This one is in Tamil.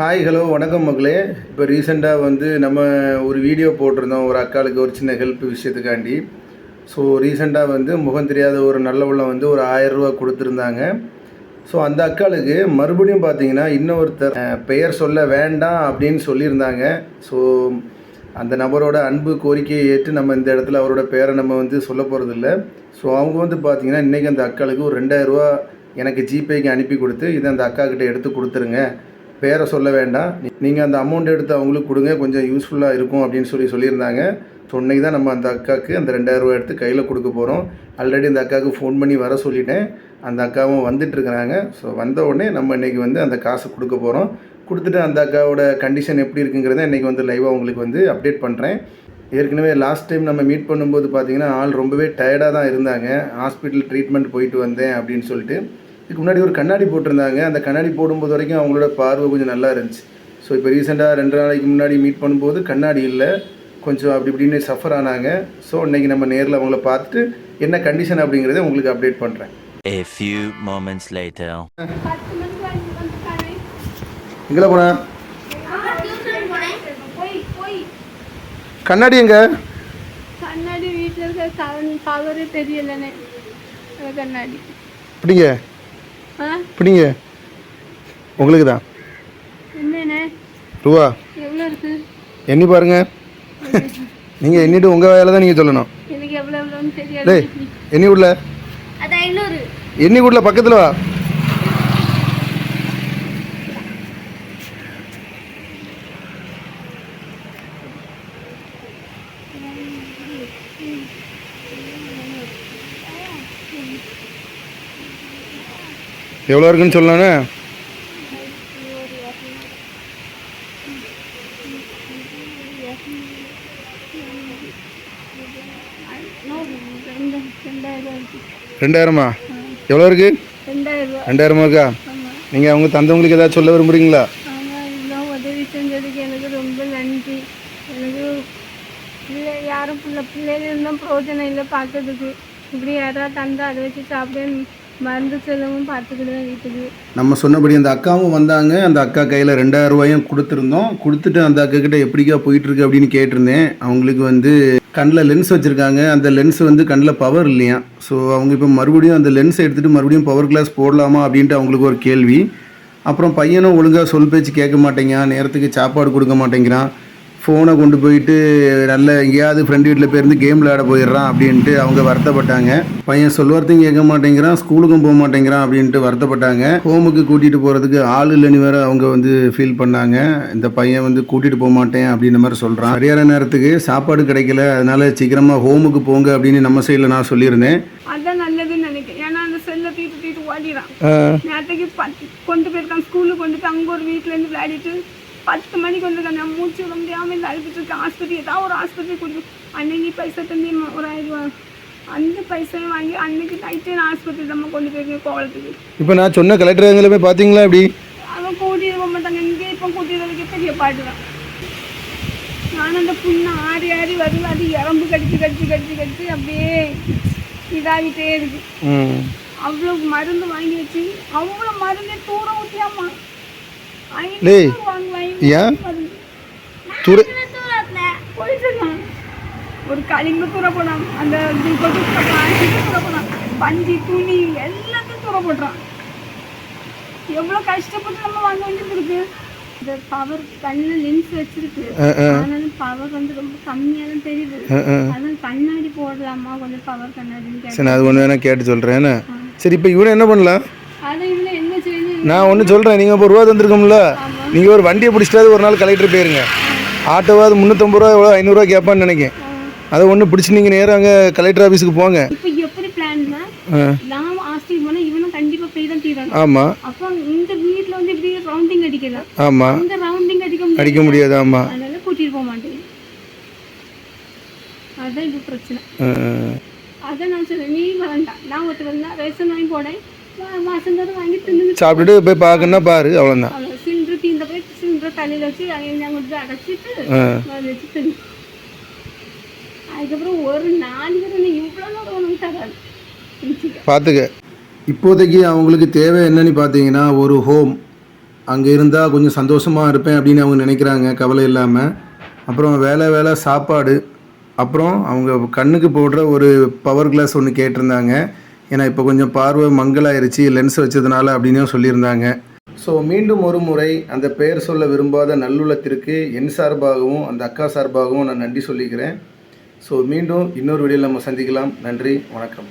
ஹாய் ஹலோ வணக்கம் மக்களே. இப்போ ரீசெண்டாக வந்து நம்ம ஒரு வீடியோ போட்டிருந்தோம். ஒரு அக்காளுக்கு ஒரு சின்ன ஹெல்ப் விஷயத்துக்காண்டி. ஸோ ரீசெண்டாக வந்து முகம் தெரியாத ஒரு நல்ல உள்ளம் வந்து ஒரு ஆயிரம் ரூபா கொடுத்துருந்தாங்க. ஸோ அந்த அக்காளுக்கு மறுபடியும் பார்த்தீங்கன்னா இன்னொருத்தர் பெயர் சொல்ல வேண்டாம் அப்படின்னு சொல்லியிருந்தாங்க. ஸோ அந்த நபரோட அன்பு கோரிக்கையை ஏற்று நம்ம இந்த இடத்துல அவரோட பேரை நம்ம வந்து சொல்ல போகிறதில்ல ஸோ அவங்க வந்து பார்த்திங்கன்னா இன்றைக்கி அந்த அக்காளுக்கு ஒரு ரெண்டாயிரரூவா எனக்கு ஜிபேக்கு அனுப்பி கொடுத்து இதை அந்த அக்கா கிட்டே எடுத்து கொடுத்துருங்க. பேரை சொல்ல வேண்டாம். நீங்கள் அந்த அமௌண்ட் எடுத்து அவங்களுக்கு கொடுங்க. கொஞ்சம் யூஸ்ஃபுல்லாக இருக்கும் அப்படின்னு சொல்லி சொல்லியிருந்தாங்க. ஸோ தான் நம்ம அந்த அக்காவுக்கு அந்த ரெண்டாயிரரூவா எடுத்து கையில் கொடுக்க போகிறோம் ஆல்ரெடி அந்த அக்காவுக்கு ஃபோன் பண்ணி வர சொல்லிட்டேன். அந்த அக்காவும் வந்துட்டுருக்குறாங்க ஸோ வந்த உடனே நம்ம இன்றைக்கி வந்து அந்த காசை கொடுக்க போகிறோம் கொடுத்துட்டு அந்த அக்காவோட கண்டிஷன் எப்படி இருக்குங்கிறத இன்றைக்கி வந்து லைவாக உங்களுக்கு வந்து அப்டேட் பண்ணுறேன் ஏற்கனவே லாஸ்ட் டைம் நம்ம மீட் பண்ணும்போது பார்த்தீங்கன்னா ஆள் ரொம்பவே டயர்டாக தான் இருந்தாங்க. ஹாஸ்பிட்டல் ட்ரீட்மெண்ட் போயிட்டு வந்தேன் அப்படின்னு சொல்லிட்டு. இதுக்கு முன்னாடி ஒரு கண்ணாடி போட்டிருந்தாங்க. அந்த கண்ணாடி போடும்போது வரைக்கும் அவங்களோட பார்வை கொஞ்சம் நல்லா இருந்துச்சு. ஸோ இப்போ ரீசெண்டாக ரெண்டு நாளைக்கு முன்னாடி மீட் பண்ணும்போது கண்ணாடி இல்லை. கொஞ்சம் அப்படி இப்படின்னு சஃபர் ஆனாங்க. ஸோ இன்னைக்கு நம்ம நேரில் அவங்கள பார்த்துட்டு என்ன கண்டிஷன் அப்படிங்கிறத உங்களுக்கு அப்டேட் பண்ணுறேன் A few moments later. எங்கே போனா. கண்ணாடி எங்க? கண்ணாடி வீட்டில் இருக்க பவரே தெரியலனே. அந்த கண்ணாடி. பிடிங்க ஆ பிடிங்க உங்களுக்கு தான் ரூபா எண்ணி பாருங்க நீங்கள் எண்ணிட்டு உங்கள் வேலை தான் நீங்கள் சொல்லணும் டேய் எண்ணி ஐநூறு எண்ணி விடல பக்கத்தில் வா எவ்வளோ இருக்குன்னு சொல்லலானே ரெண்டாயிரமா? எவ்வளோ இருக்கு? ரெண்டாயிரம் ரெண்டாயிரமா இருக்கா? நீங்கள் அவங்க தந்தவங்களுக்கு ஏதாவது சொல்ல விரும்புறீங்களா? உதவி செஞ்சதுக்கு எனக்கு ரொம்ப நன்றி எனக்கு பிள்ளை யாரும் பிள்ளை பிள்ளைகள் இருந்தும் பிரோஜனம் இல்லை பார்க்கறதுக்கு இப்படி யாராவது தந்தா அதை வச்சு சாப்பிட மருந்து செலவும் பார்த்துக்கிடுவேன் வீட்டுக்கு. நம்ம சொன்னபடி அந்த அக்காவும் வந்தாங்க. அந்த அக்கா கையில் ரெண்டாயிரம் ரூபாயும் கொடுத்துருந்தோம். கொடுத்துட்டு அந்த அக்கா கிட்ட எப்படிக்கா போயிட்டு இருக்கு அப்படின்னு கேட்டிருந்தேன். அவங்களுக்கு வந்து கண்ணில் லென்ஸ் வச்சுருக்காங்க. அந்த லென்ஸ் வந்து கண்ணில் பவர் இல்லையா? ஸோ அவங்க இப்போ மறுபடியும் அந்த லென்ஸை எடுத்துகிட்டு மறுபடியும் பவர் கிளாஸ் போடலாமா அப்படின்ட்டு அவங்களுக்கு ஒரு கேள்வி. அப்புறம் பையனும் ஒழுங்காக சொல் பேச்சு கேட்க மாட்டேங்கிறான். நேரத்துக்கு சாப்பாடு கொடுக்க மாட்டேங்கிறான். ஃபோனை கொண்டு போயிட்டு நல்ல எங்கேயாவது ஃப்ரெண்டு வீட்டில் போயிருந்து கேம் விளையாட போயிடுறான் அப்படின்ட்டு அவங்க வருத்தப்பட்டாங்க. பையன் சொல்வார்த்தையும் கேட்க மாட்டேங்கிறான் ஸ்கூலுக்கும் போக மாட்டேங்கிறான் அப்படின்ட்டு வருத்தப்பட்டாங்க. ஹோமுக்கு கூட்டிகிட்டு போகிறதுக்கு ஆள் இல்லைன்னு வேற அவங்க வந்து ஃபீல் பண்ணாங்க. இந்த பையன் வந்து கூட்டிகிட்டு போக மாட்டேன் அப்படின்ற மாதிரி சொல்கிறான் சரியான நேரத்துக்கு சாப்பாடு கிடைக்கல அதனால சீக்கிரமாக ஹோமுக்கு போங்க அப்படின்னு நம்ம சைடில் நான் சொல்லியிருந்தேன். அதான் நல்லதுன்னு நினைக்கிறேன். ஏன்னா அந்த செல்லை தீட்டு தீட்டு ஓடிடான் நேரத்துக்கு கொண்டு போயிருக்கான் ஸ்கூலுக்கு கொண்டு போய் அங்கே ஒரு வீட்டிலேருந்து விளையாடிட்டு பத்து மணிக்கு வந்திருக்கான் நான் மூச்சு விட முடியாமல் இந்த அழுதுட்டு இருக்கேன் ஆஸ்பத்திரி ஏதாவது ஒரு ஆஸ்பத்திரி கொண்டு அன்னைக்கு பைசா தந்தி ஒரு ஆயிரம் ரூபா. அந்த பைசாவை வாங்கி அன்னைக்கு நைட்டே நான் ஆஸ்பத்திரி நம்ம கொண்டு போயிருக்கேன் கோவலத்துக்கு. இப்போ நான் சொன்ன கலெக்டர் எங்களை போய் பார்த்தீங்களா இப்படி அவன் கூட்டிட்டு போக மாட்டாங்க. இங்கே இப்போ கூட்டிட்டு வரதுக்கு பெரிய பாட்டு தான். நான் அந்த புண்ணு ஆடி ஆடி வருது. அது இறம்பு கடிச்சு கடிச்சு கடிச்சு கடிச்சு அப்படியே இதாகிட்டே இருக்கு. அவ்வளோ மருந்து வாங்கி வச்சு அவ்வளோ மருந்தே தூர ஊற்றியாமா ஏன்? இருக்கான். ஒரு களிம்பு தூர போனான். அந்த தூர போனான், பஞ்சு துணி எல்லாத்தையும் தூர போடுறான். எவ்வளோ கஷ்டப்பட்டு நம்ம வாங்க வேண்டியது இருக்கு. இந்த பவர் கண்ணில் லென்ஸ் வச்சிருக்கு. ஆனாலும் பவர் வந்து ரொம்ப கம்மியாக தான் தெரியுது அதான் கண்ணாடி போடலாமா? கொஞ்சம் பவர் கண்ணாடின்னு சரி அது ஒன்று வேணால் கேட்டு சொல்கிறேன் சரி இப்போ இவனை என்ன பண்ணலாம்? அதை என்ன செய்யணும்? நான் ஒன்று சொல்கிறேன் நீங்கள் இப்போ ரூபா தந்துருக்கோம்ல. நீங்கள் ஒரு வண்டியை பிடிச்சிட்டாது ஒரு நாள் கலெக்டர் போயிருங்க. ஆட்டோவாது முந்நூற்றம்பது ரூபா எவ்வளோ ஐநூறுரூவா கேட்பான்னு நினைக்கிறேன் அதை ஒன்று பிடிச்சி நீங்கள் நேராக அங்கே கலெக்டர் ஆஃபீஸுக்கு போங்க. ஆமாம் அப்போ இந்த வீட்ல வந்து இப்படி ரவுண்டிங் அடிக்கலாம்? ஆமாம் அடிக்க முடியாது. ஆமாம் அதான் இப்போ பிரச்சனை. அதான் நான் சொல்றேன். நீ வேண்டாம். நான் ஒருத்தர் வந்தா ரேஷன் வாங்கி போனேன் மா- மாசம் தோறும் வாங்கி தின்னு சாப்பிட்டுட்டு போய் பார்க்கணுன்னா பாரு அவ்வளோதான் அவ்வளோ சிலிண்டர் தீந்த போய் சிலிண்டர் தலையில வச்சு கொண்டு போய் அடைச்சிட்டு அதை வச்சு தின்னு அதுக்கப்புறம் ஒரு நாளைக்கு இவ்வளோ உனக்கு தராது. பார்த்துக்க. இப்போதைக்கு அவங்களுக்கு தேவை என்னன்னு பார்த்தீங்கன்னா ஒரு ஹோம் அங்கே இருந்தால் கொஞ்சம் சந்தோஷமாக இருப்பேன் அப்படின்னு அவங்க நினைக்கிறாங்க கவலை இல்லாமல் அப்புறம் வேலை வேலை சாப்பாடு. அப்புறம் அவங்க கண்ணுக்கு போடுற ஒரு பவர் கிளாஸ் ஒன்று கேட்டிருந்தாங்க. ஏன்னா இப்போ கொஞ்சம் பார்வை மங்கலாயிருச்சு லென்ஸ் வச்சதுனால அப்படின்னும் சொல்லியிருந்தாங்க. ஸோ மீண்டும் ஒரு முறை அந்த பெயர் சொல்ல விரும்பாத நல்லுள்ளத்திற்கு என் சார்பாகவும் அந்த அக்கா சார்பாகவும் நான் நன்றி சொல்லிக்கிறேன். ஸோ மீண்டும் இன்னொரு வீடியோவில் நம்ம சந்திக்கலாம். நன்றி வணக்கம்.